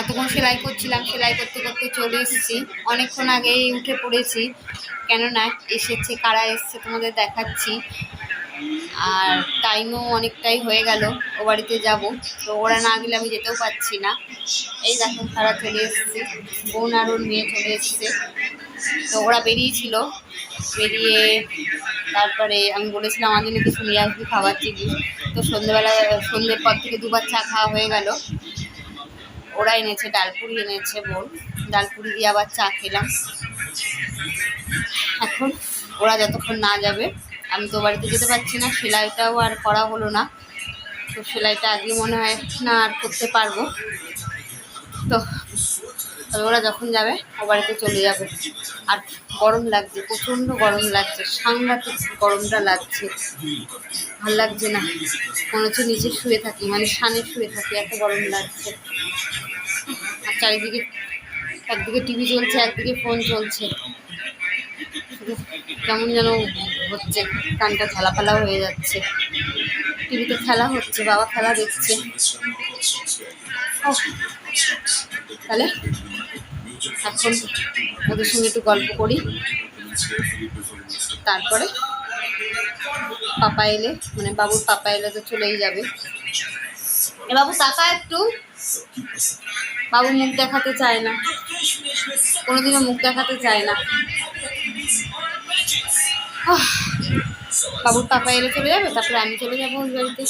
এতক্ষণ সেলাই করছিলাম, সেলাই করতে করতে চলে এসেছি। অনেকক্ষণ আগেই উঠে পড়েছি, কেননা এসেছে, কারা এসছে তোমাদের দেখাচ্ছি। আর টাইমও অনেকটাই হয়ে গেল, ও বাড়িতে যাব। তো ওরা না গেলে আমি যেতেও পারছি না। এই দেখো, তারা চলে এসছে, বোন আর ওর মেয়ে চলে এসছে। তো ওরা বেরিয়েছিল, বেরিয়ে তারপরে আমি বলেছিলাম, আমার জন্য কিছু নিয়ে আসবি, খাবার জিনিস তো সন্ধ্যেবেলা, সন্ধ্যের পর থেকে দুবার চা খাওয়া হয়ে গেল। ওরা এনেছে ডালপুরি এনেছে বোন। ডালপুরি দিয়ে আবার চা খেলাম। এখন ওরা যতক্ষণ না যাবে, আমি তো বাড়িতে যেতে পারছি না, সেলাইটাও আর করা হলো না। তো সেলাইটা আগে মনে হয় না আর করতে পারব। তো তবে ওরা যখন যাবে ও বাড়িতে চলে যাবে। আর গরম লাগছে, প্রচণ্ড গরম লাগছে, সাংঘাতিক গরমটা লাগছে। ভালো লাগছে না। মনে হচ্ছে নিচে শুয়ে থাকি মানে সানে শুয়ে থাকি, এত গরম লাগছে। আর চারিদিকে, একদিকে টিভি চলছে, একদিকে ফোন চলছে। কেমন যেন হচ্ছে, কানটা ঝালাপালা হয়ে যাচ্ছে। টিভিতে খেলা হচ্ছে, বাবা খেলা দেখছে। তাহলে এখন ওদের সঙ্গে একটু গল্প করি। তারপরে পাপা এলে মানে বাবুর পাপা এলে তো চলেই যাবে। এ বাবু তাকা একটু? বাবু মুখ দেখাতে চায় না। কোনোদিনও মুখ দেখাতে চায় না। বাবুর পাপা এলে চলে যাবে, তারপরে আমি চলে যাব ওই বাড়িতে।